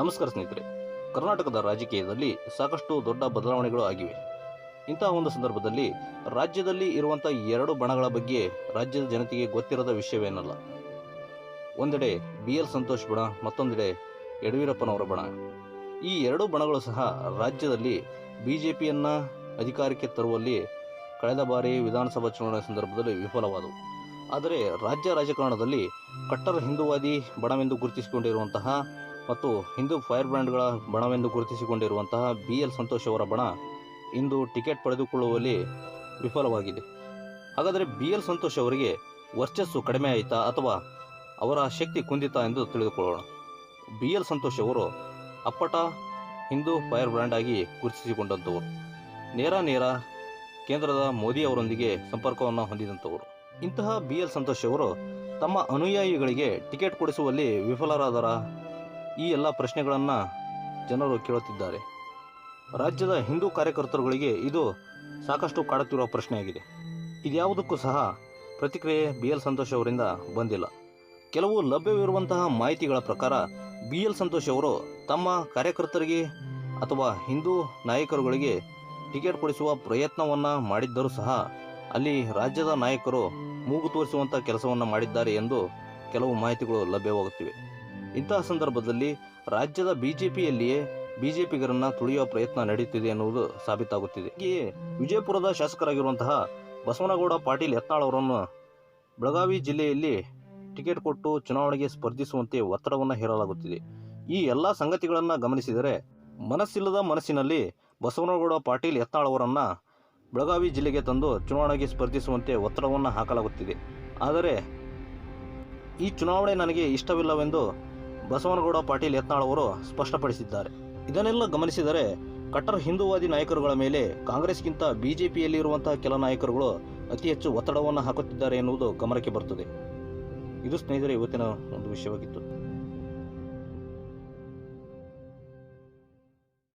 ನಮಸ್ಕಾರ ಸ್ನೇಹಿತರೆ, ಕರ್ನಾಟಕದ ರಾಜಕೀಯದಲ್ಲಿ ಸಾಕಷ್ಟು ದೊಡ್ಡ ಬದಲಾವಣೆಗಳು ಆಗಿವೆ. ಇಂತಹ ಒಂದು ಸಂದರ್ಭದಲ್ಲಿ ರಾಜ್ಯದಲ್ಲಿ ಇರುವಂಥ ಎರಡು ಬಣಗಳ ಬಗ್ಗೆ ರಾಜ್ಯದ ಜನತೆಗೆ ಗೊತ್ತಿರದ ವಿಷಯವೇನಲ್ಲ. ಒಂದೆಡೆ ಬಿ ಎಲ್ ಸಂತೋಷ್ ಬಣ, ಮತ್ತೊಂದೆಡೆ ಯಡಿಯೂರಪ್ಪನವರ ಬಣ. ಈ ಎರಡೂ ಬಣಗಳು ಸಹ ರಾಜ್ಯದಲ್ಲಿ ಬಿ ಜೆ ಪಿಯನ್ನು ಅಧಿಕಾರಕ್ಕೆ ತರುವಲ್ಲಿ ಕಳೆದ ಬಾರಿ ವಿಧಾನಸಭಾ ಚುನಾವಣೆ ಸಂದರ್ಭದಲ್ಲಿ ವಿಫಲವಾದವು. ಆದರೆ ರಾಜ್ಯ ರಾಜಕಾರಣದಲ್ಲಿ ಕಟ್ಟರ ಹಿಂದೂವಾದಿ ಬಣವೆಂದು ಗುರುತಿಸಿಕೊಂಡಿರುವಂತಹ ಮತ್ತು ಹಿಂದೂ ಫೈರ್ ಬ್ರ್ಯಾಂಡ್ಗಳ ಬಣವೆಂದು ಗುರುತಿಸಿಕೊಂಡಿರುವಂತಹ ಬಿ ಎಲ್ ಸಂತೋಷ್ ಅವರ ಬಣ ಇಂದು ಟಿಕೆಟ್ ಪಡೆದುಕೊಳ್ಳುವಲ್ಲಿ ವಿಫಲವಾಗಿದೆ. ಹಾಗಾದರೆ ಬಿ ಎಲ್ ಸಂತೋಷ್ ಅವರಿಗೆ ವರ್ಚಸ್ಸು ಕಡಿಮೆ ಆಯಿತಾ ಅಥವಾ ಅವರ ಶಕ್ತಿ ಕುಂದಿತಾ ಎಂದು ತಿಳಿದುಕೊಳ್ಳೋಣ. ಬಿ ಎಲ್ ಸಂತೋಷ್ ಅವರು ಅಪ್ಪಟ ಹಿಂದೂ ಫೈರ್ ಬ್ರ್ಯಾಂಡ್ ಆಗಿ ಗುರುತಿಸಿಕೊಂಡಂಥವರು ನೇರ ನೇರ ಕೇಂದ್ರದ ಮೋದಿ ಅವರೊಂದಿಗೆ ಸಂಪರ್ಕವನ್ನು ಹೊಂದಿದಂಥವರು ಇಂತಹ ಬಿ ಎಲ್ ಸಂತೋಷ್ ಅವರು ತಮ್ಮ ಅನುಯಾಯಿಗಳಿಗೆ ಟಿಕೆಟ್ ಕೊಡಿಸುವಲ್ಲಿ ವಿಫಲರಾದರ ಈ ಎಲ್ಲ ಪ್ರಶ್ನೆಗಳನ್ನು ಜನರು ಕೇಳುತ್ತಿದ್ದಾರೆ. ರಾಜ್ಯದ ಹಿಂದೂ ಕಾರ್ಯಕರ್ತರುಗಳಿಗೆ ಇದು ಸಾಕಷ್ಟು ಕಾಡುತ್ತಿರುವ ಪ್ರಶ್ನೆಯಾಗಿದೆ. ಇದ್ಯಾವುದಕ್ಕೂ ಸಹ ಪ್ರತಿಕ್ರಿಯೆ ಬಿ ಎಲ್ ಸಂತೋಷ್ ಅವರಿಂದ ಬಂದಿಲ್ಲ. ಕೆಲವು ಲಭ್ಯವಿರುವಂತಹ ಮಾಹಿತಿಗಳ ಪ್ರಕಾರ ಬಿ ಎಲ್ ಸಂತೋಷ್ ಅವರು ತಮ್ಮ ಕಾರ್ಯಕರ್ತರಿಗೆ ಅಥವಾ ಹಿಂದೂ ನಾಯಕರುಗಳಿಗೆ ಟಿಕೆಟ್ ಕೊಡಿಸುವ ಪ್ರಯತ್ನವನ್ನು ಮಾಡಿದ್ದರೂ ಸಹ ಅಲ್ಲಿ ರಾಜ್ಯದ ನಾಯಕರು ಮೂಗು ತೋರಿಸುವಂಥ ಕೆಲಸವನ್ನು ಮಾಡಿದ್ದಾರೆ ಎಂದು ಕೆಲವು ಮಾಹಿತಿಗಳು ಲಭ್ಯವಾಗುತ್ತಿವೆ. ಇಂತಹ ಸಂದರ್ಭದಲ್ಲಿ ರಾಜ್ಯದ ಬಿಜೆಪಿಯಲ್ಲಿಯೇ ಬಿಜೆಪಿಗರನ್ನ ತುಳಿಯುವ ಪ್ರಯತ್ನ ನಡೆಯುತ್ತಿದೆ ಎನ್ನುವುದು ಸಾಬೀತಾಗುತ್ತಿದೆ. ಹೀಗೆಯೇ ವಿಜಯಪುರದ ಶಾಸಕರಾಗಿರುವಂತಹ ಬಸವನಗೌಡ ಪಾಟೀಲ್ ಯತ್ನಾಳ್ ಅವರನ್ನು ಬೆಳಗಾವಿ ಜಿಲ್ಲೆಯಲ್ಲಿ ಟಿಕೆಟ್ ಕೊಟ್ಟು ಚುನಾವಣೆಗೆ ಸ್ಪರ್ಧಿಸುವಂತೆ ಒತ್ತಡವನ್ನು ಹೇರಲಾಗುತ್ತಿದೆ. ಈ ಎಲ್ಲ ಸಂಗತಿಗಳನ್ನು ಗಮನಿಸಿದರೆ ಮನಸ್ಸಿಲ್ಲದ ಮನಸ್ಸಿನಲ್ಲಿ ಬಸವನಗೌಡ ಪಾಟೀಲ್ ಯತ್ನಾಳ್ ಅವರನ್ನು ಬೆಳಗಾವಿ ಜಿಲ್ಲೆಗೆ ತಂದು ಚುನಾವಣೆಗೆ ಸ್ಪರ್ಧಿಸುವಂತೆ ಒತ್ತಡವನ್ನು ಹಾಕಲಾಗುತ್ತಿದೆ. ಆದರೆ ಈ ಚುನಾವಣೆ ನನಗೆ ಇಷ್ಟವಿಲ್ಲವೆಂದು ಬಸವನಗೌಡ ಪಾಟೀಲ್ ಯತ್ನಾಳ್ ಅವರು ಸ್ಪಷ್ಟಪಡಿಸಿದ್ದಾರೆ. ಇದನ್ನೆಲ್ಲ ಗಮನಿಸಿದರೆ ಕಟ್ಟರ್ ಹಿಂದೂವಾದಿ ನಾಯಕರುಗಳ ಮೇಲೆ ಕಾಂಗ್ರೆಸ್ಗಿಂತ ಬಿಜೆಪಿಯಲ್ಲಿರುವಂತಹ ಕೆಲ ನಾಯಕರುಗಳು ಅತಿ ಹೆಚ್ಚು ಒತ್ತಡವನ್ನು ಹಾಕುತ್ತಿದ್ದಾರೆ ಎನ್ನುವುದು ಗಮನಕ್ಕೆ ಬರುತ್ತದೆ ಇದು ಸ್ನೇಹಿತರೆ, ಇವತ್ತಿನ ಒಂದು ವಿಷಯವಾಗಿತ್ತು.